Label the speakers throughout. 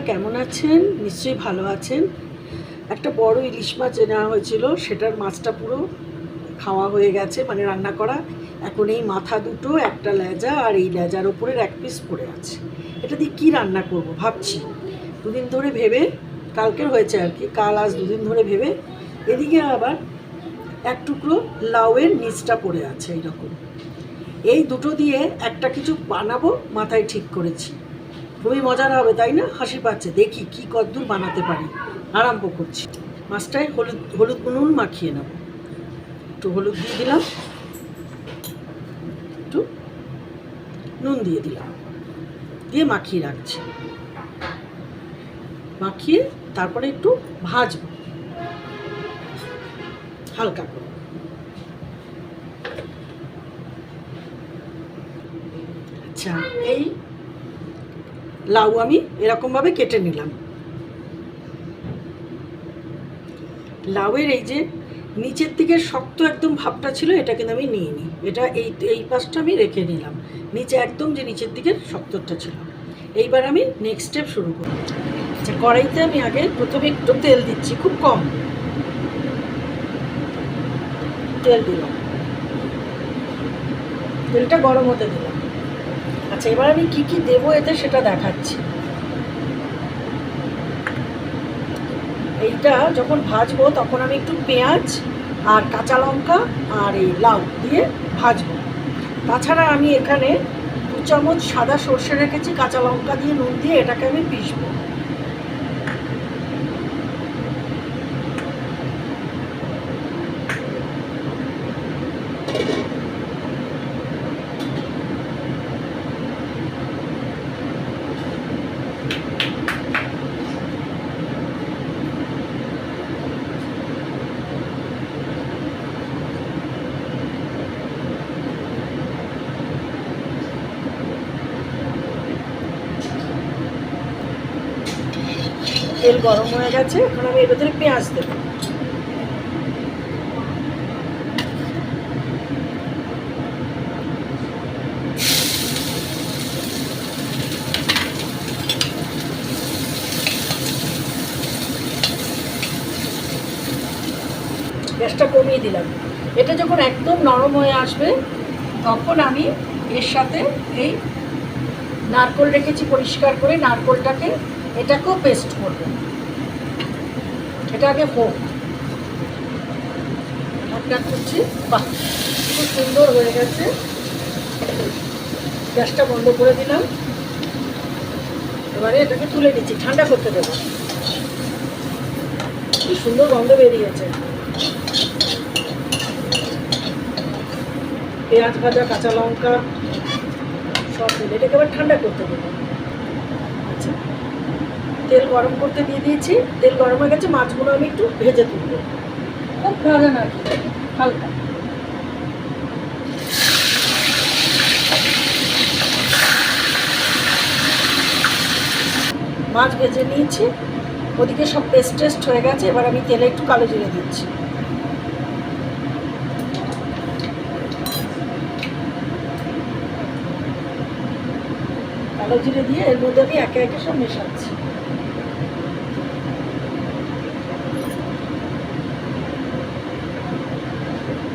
Speaker 1: কেমন আছেন? নিশ্চয়ই ভালো আছেন। একটা বড় ইলিশ মাছ নেওয়া হয়েছিল, সেটার মাছটা পুরো খাওয়া হয়ে গেছে মানে রান্না করা। এখন এই মাথা দুটো, একটা লেজা আর এই লেজার ওপরের এক পিস পড়ে আছে। এটা দিয়ে কী রান্না করব ভাবছি। দুদিন ধরে ভেবে, কালকের হয়েছে আর কি, কাল আজ দুদিন ধরে ভেবে, এদিকে আবার এক টুকরো লাউয়ের নিচটা পড়ে আছে এইরকম। এই দুটো দিয়ে একটা কিছু বানাবো, মাথায় ঠিক করেছি। খুবই মজার হবে, তাই না? হাসি পাচ্ছে দেখি কি কদ্দূর বানাতে পারি। আরম্ভ করছি। মাছটায় হলুদ হলুদ নুন মাখিয়ে নেব। একটু হলুদ দিয়ে দিলাম। একটু নুন দিয়ে দিলাম। দিয়ে মাখিয়ে রাখছি। মাখিয়ে তারপরে একটু ভাজবো। হালকা করে। আচ্ছা এই লাউ আমি এরকমভাবে কেটে নিলাম। লাউয়ের এই যে নিচের দিকের শক্ত একদম ভাবটা ছিল, এটা কিন্তু আমি নিয়ে নিই এটা এই এই পাশটা আমি রেখে নিলাম। নিচে একদম যে নিচের দিকের শক্তটা ছিল। এইবার আমি নেক্সট স্টেপ শুরু করব। আচ্ছা কড়াইতে আমি আগে প্রথমে একটু তেল দিচ্ছি, খুব কম। তেল দিলাম। তেলটা গরম হতে দিলাম। আচ্ছা এবার আমি কি কি দেবো এতে সেটা দেখাচ্ছি। এইটা যখন ভাজবো তখন আমি একটু পেঁয়াজ আর কাঁচা লঙ্কা আর এই লাউ দিয়ে ভাজবো। তাছাড়া আমি এখানে দু চামচ সাদা সর্ষে রেখেছি, কাঁচা লঙ্কা দিয়ে, নুন দিয়ে এটাকে আমি পিসবো গরম হয়ে গেছে, এখন আমি এর ভেতরে পেঁয়াজ দেবো। গ্যাসটা কমিয়ে দিলাম। এটা যখন একদম নরম হয়ে আসবে, তখন আমি এর সাথে এই নারকোল রেখেছি পরিষ্কার করে, নারকোলটাকে এটাকেও পেস্ট করব। এটা আগে হোক ঢাকনা করছি। বাহ, খুব সুন্দর হয়ে গেছে। গ্যাসটা বন্ধ করে দিলাম। এবারে এটাকে তুলে নিচ্ছি, ঠান্ডা করতে দেবো। কি সুন্দর গন্ধ বেরিয়েছে। পেঁয়াজ ভাজা, কাঁচা লঙ্কা, সব দিলে এটাকে আবার ঠান্ডা করতে দেবো। তেল গরম করতে দিয়ে দিয়েছি। তেল গরম হয়ে গেছে মাছগুলো আমি একটু ভেজে তুলব। খুব ভাজা না হালকা। মাছ ভেজে নিয়েছি। ওদিকে সব পেস্ট টেস্ট হয়ে গেছে এবার আমি তেলে একটু কালো জিরে দিচ্ছি। কালো জিরে দিয়ে এর মধ্যে আমি একে একে সব মেশাচ্ছি।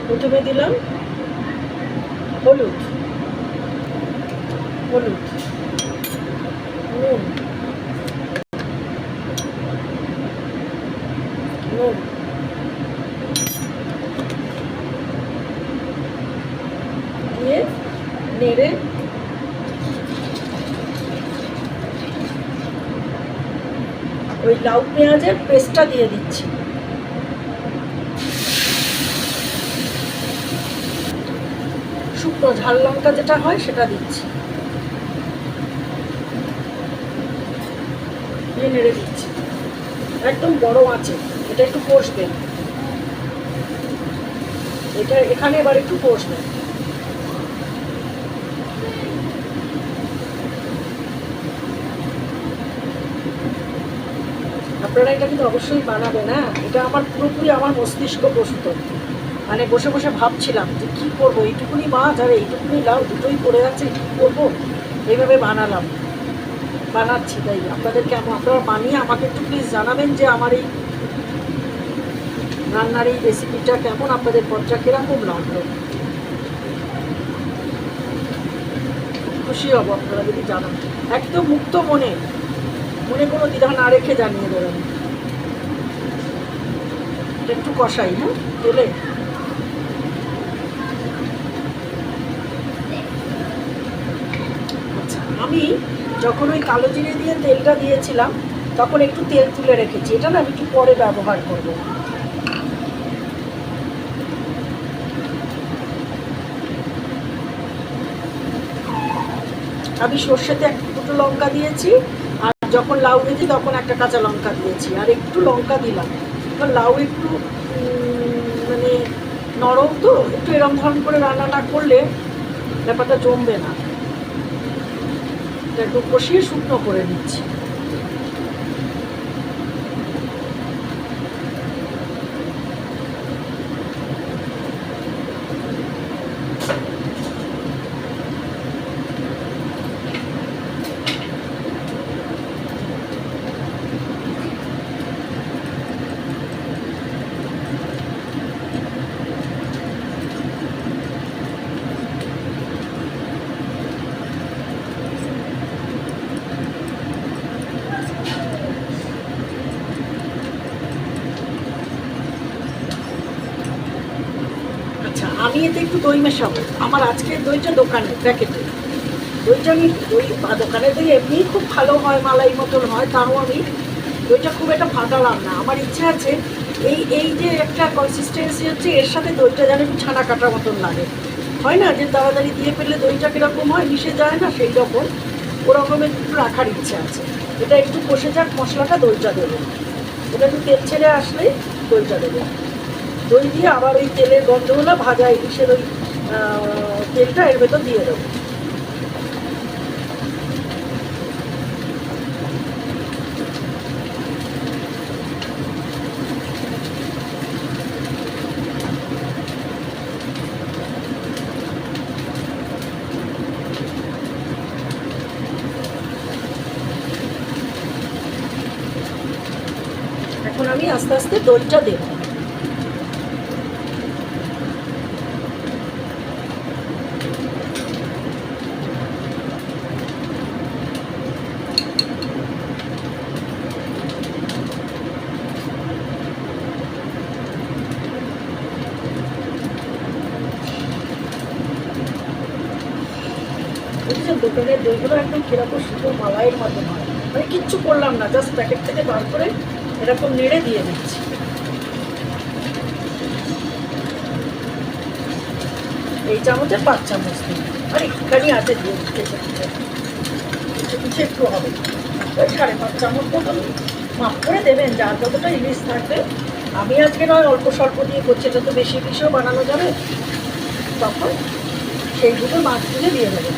Speaker 1: প্রথমে দিলাম হলুদ। হলুদ। নুন। নুন। দিয়ে নেড়ে ওই লাউ পেঁয়াজের পেস্টটা দিয়ে দিচ্ছি শুকনো ঝাল লঙ্কা যেটা হয়, সেটা দিচ্ছি। নেড়ে দিচ্ছি। একদম বড় আছে এটা একটু কষবে। এটা এখানে এবার একটু কষবে। আপনারা এটা কিন্তু অবশ্যই বানাবেন হ্যাঁ? এটা আমার পুরোপুরি আমার মস্তিষ্ক প্রস্তুত। মানে বসে বসে ভাবছিলাম যে কী করব? এইটুকুনি মাছ আর এইটুকুনি লাউ দুটোই পড়ে আছে, কী করব? এইভাবে বানালাম। বানাচ্ছি তাই। আপনাদের কেমন আপনারা বানিয়ে আমাকে একটু প্লিজ জানাবেন যে আমার এই রান্নার এই রেসিপিটা কেমন? আপনাদের পথটা কীরকম লাগল? খুশি হব আপনারা যদি জানান। একদম মুক্ত মনে মনে কোনো দ্বিধা না রেখে জানিয়ে দেবেন। একটু কষাই হ্যাঁ? তেলে আচ্ছা আমি যখন ওই কালো জিরে দিয়ে তেলটা দিয়েছিলাম, তখন একটু তেল তুলে রেখেছি। এটা না আমি একটু পরে ব্যবহার করব। আমি সর্ষেতে এক দুটো লঙ্কা দিয়েছি, আর যখন লাউ ভেজে তখন একটা কাঁচা লঙ্কা দিয়েছি। আর একটু লঙ্কা দিলাম। এবার লাউ একটু মানে নরম তো, একটু এরম ধরন করে রান্না না করলে ব্যাপারটা জমবে না। এটা একটু কষিয়ে শুকনো করে নিচ্ছি আচ্ছা আমি এতে একটু দই মেশাবো আমার আজকের দইটা দোকানে, প্যাকেটে। দইটা আমি দই বা দোকানের দই, এমনিই খুব ভালো হয়, মালাই মতন হয়, তাও আমি দইটা খুব একটা ফাটালাম না আমার ইচ্ছে আছে, এই এই যে একটা কনসিস্টেন্সি হচ্ছে, এর সাথে দইটা যেন একটু ছানা কাটার মতন লাগে। হয় না যে তাড়াতাড়ি দিয়ে ফেললে দইটা কীরকম হয়, মিশে যায় না, সেই রকম। ওরকমের একটু রাখার ইচ্ছে আছে। এটা একটু কষে যাক, মশলাটা দইটা দেবো। এটা একটু তেল ছেড়ে আসলেই দইটা দেবো। দই দিয়ে আবার ওই তেলের গন্ধগুলো ভাজা, ইলিশের ওই তেলটা এর ভেতর দিয়ে দেবো। এখন আমি আস্তে আস্তে দইটা দেবো। সুন্দর মালাইয়ের মতো হয় মানে কিচ্ছু করলাম না জাস্ট প্যাকেট থেকে বার করে এরকম নেড়ে দিয়ে দিচ্ছি। এই চামচের পাঁচ চামচ দিই আর একটুখানি আছে দিয়ে দিতে কিছু একটু হবে। ওই সাড়ে পাঁচ চামচ মতন মাপ করে দেবেন, যার যতটা ইলিশ থাকবে। আমি আজকে নয়, অল্প স্বল্প দিয়ে করছি, এটা তো বেশি ইলিশও বানানো যাবে। তখন সেইগুলো মাছগুলো দিয়ে দেবেন।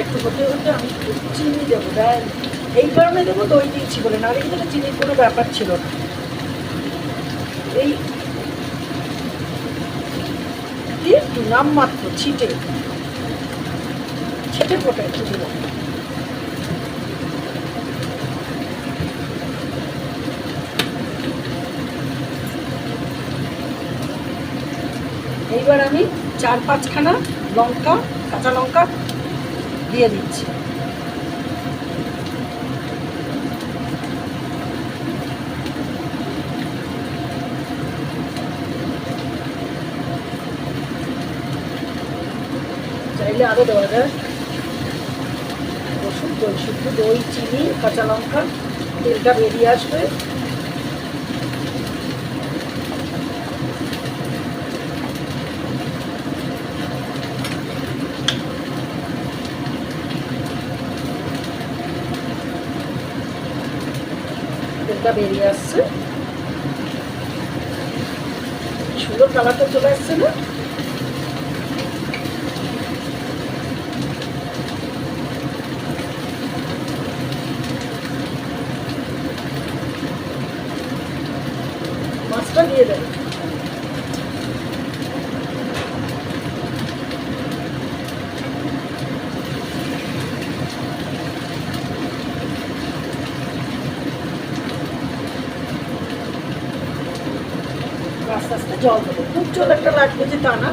Speaker 1: একটু হতে হতে আমি চিনি দেবো দেন এই কারণে দেবো দই দিয়েছি বলে। না কিন্তু চিনির কোনো ব্যাপার ছিল না। এই কি একটু নামমাত্র ছিটে। ছিটে ফোটা একটু দিলাম এইবার আমি চার পাঁচখানা লঙ্কা, কাঁচা লঙ্কা দিয়ে দিচ্ছি। চাইলে আরও দেওয়া যায়। রসুন শুদ্ধ দই, চিনি, কাঁচা লঙ্কা, তেলটা বেরিয়ে আসবে। বেরিয়ে আসছে কি সুন্দর কালারটা চলে আসছে না মাছটা দিয়ে দেবে জল দেবো খুব জল একটা লাগবে যে তা না।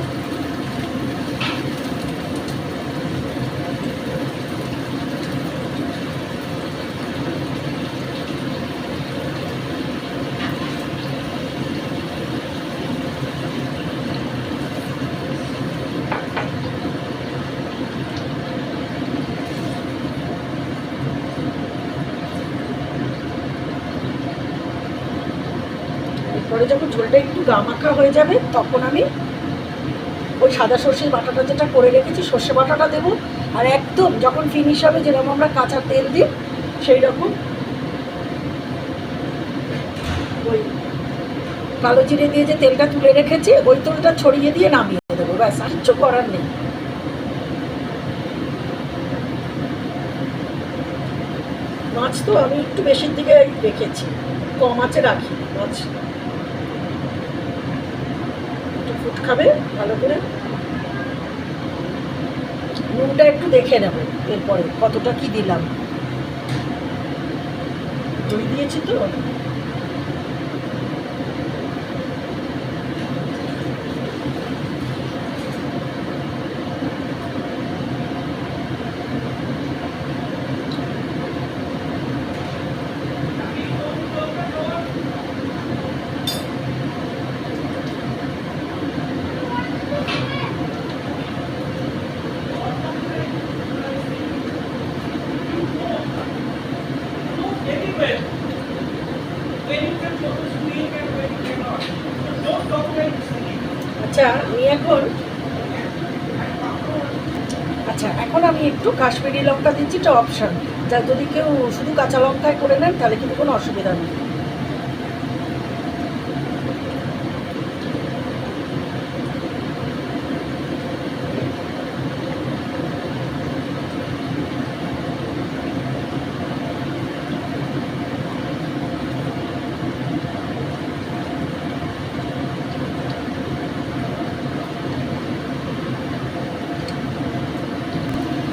Speaker 1: এরপরে যখন ঝোলটা একটু গামাখা হয়ে যাবে, তখন আমি ওই সাদা সর্ষের বাটাটা যেটা করে রেখেছি, সর্ষে বাটাটা দেবো। আর একদম যখন ফিনিশ হবে, যেরকম আমরা কাঁচা তেল দিই সেই রকম ওই কালো জিরে দিয়ে যে তেলটা তুলে রেখেছি, ওই তেলটা ছড়িয়ে দিয়ে নামিয়ে দেবো। ব্যাস, আর কিচ্ছু করার নেই। মাছ তো আমি একটু বেশির দিকে রেখেছি, কম আছে রাখি মাছ। ফুট খাবে, ভালো করে। নুনটা একটু দেখে নেব এরপরে কতটা কি দিলাম। দই দিয়েছি তো? কাশ্মীরি লঙ্কা দিচ্ছি, এটা অপশান যা যদি কেউ শুধু কাঁচা লঙ্কায় করে নেন, তাহলে কিন্তু কোনো অসুবিধা নেই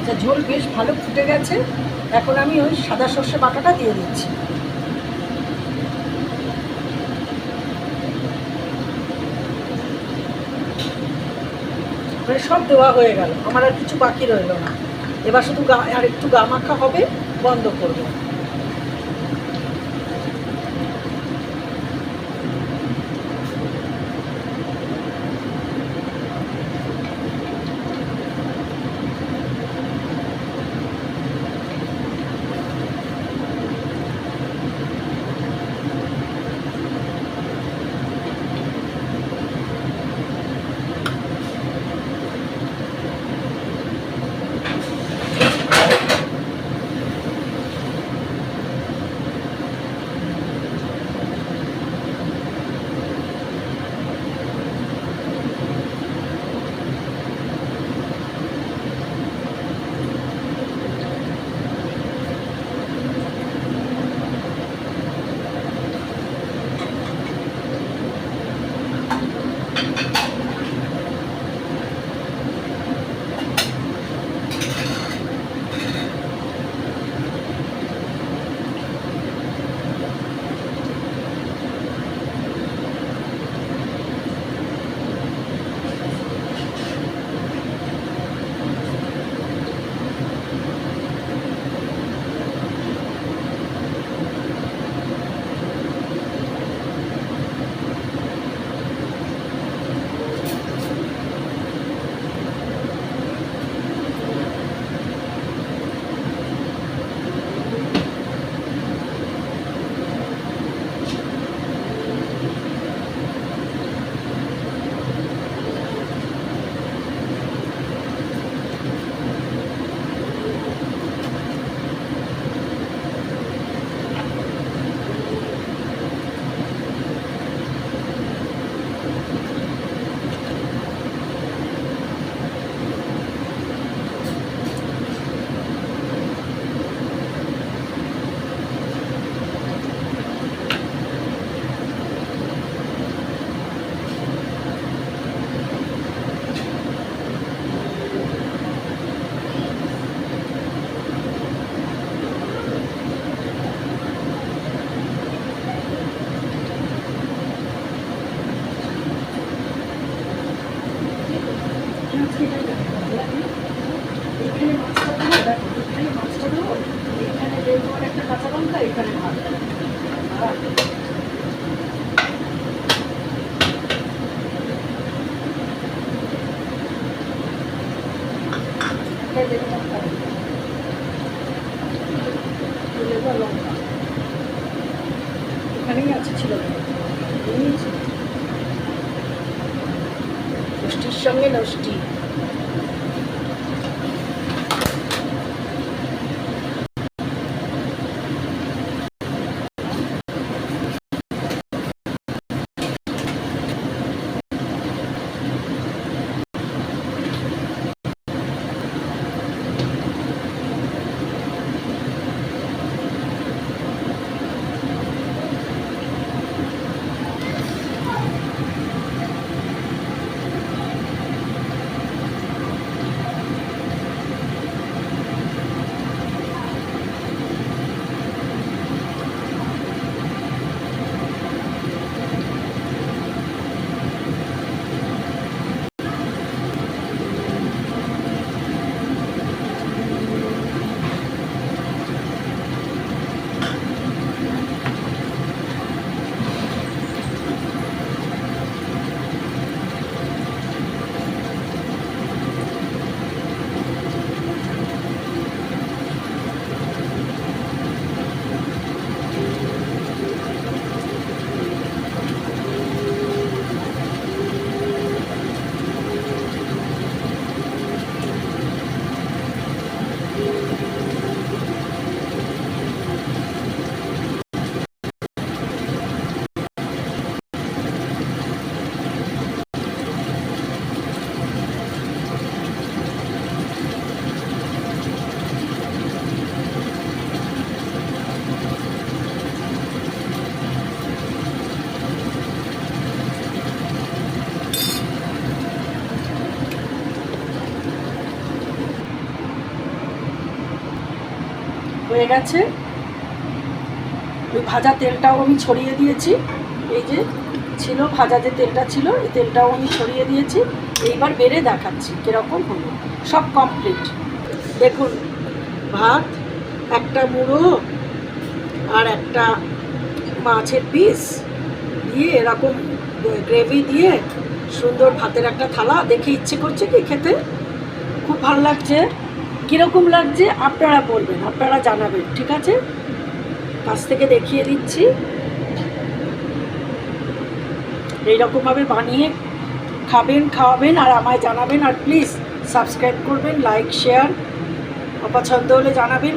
Speaker 1: আচ্ছা ঝোল বেশ ভালো ফুটে গেছে এখন আমি ওই সাদা সর্ষে বাটাটা দিয়ে দিচ্ছি। মানে সব দেওয়া হয়ে গেল। আমার আর কিছু বাকি রইল না। এবার শুধু গা আর একটু গা মাখা হবে, বন্ধ করব। এখানেই আছে ছিল। সঙ্গে নষ্টি। গেছে। ওই ভাজা তেলটাও আমি ছড়িয়ে দিয়েছি। এই যে ছিল, ভাজা যে তেলটা ছিল, এই তেলটাও আমি ছড়িয়ে দিয়েছি। এইবার বেড়ে দেখাচ্ছি কীরকম হলো। সব কমপ্লিট দেখুন, ভাত, একটা মুড়ো আর একটা মাছের পিস দিয়ে এরকম গ্রেভি দিয়ে সুন্দর ভাতের একটা থালা। দেখে ইচ্ছে করছে কি খেতে? খুব ভালো লাগছে। কীরকম লাগছে আপনারা বলবেন, আপনারা জানাবেন, ঠিক আছে? কাছ থেকে দেখিয়ে দিচ্ছি। এইরকমভাবে বানিয়ে খাবেন, খাওয়াবেন আর আমায় জানাবেন আর প্লিজ সাবস্ক্রাইব করবেন লাইক শেয়ার অপছন্দ হলে জানাবেন,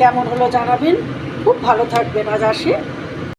Speaker 1: কেমন হলো জানাবেন। খুব ভালো থাকবেন, আজ আসে।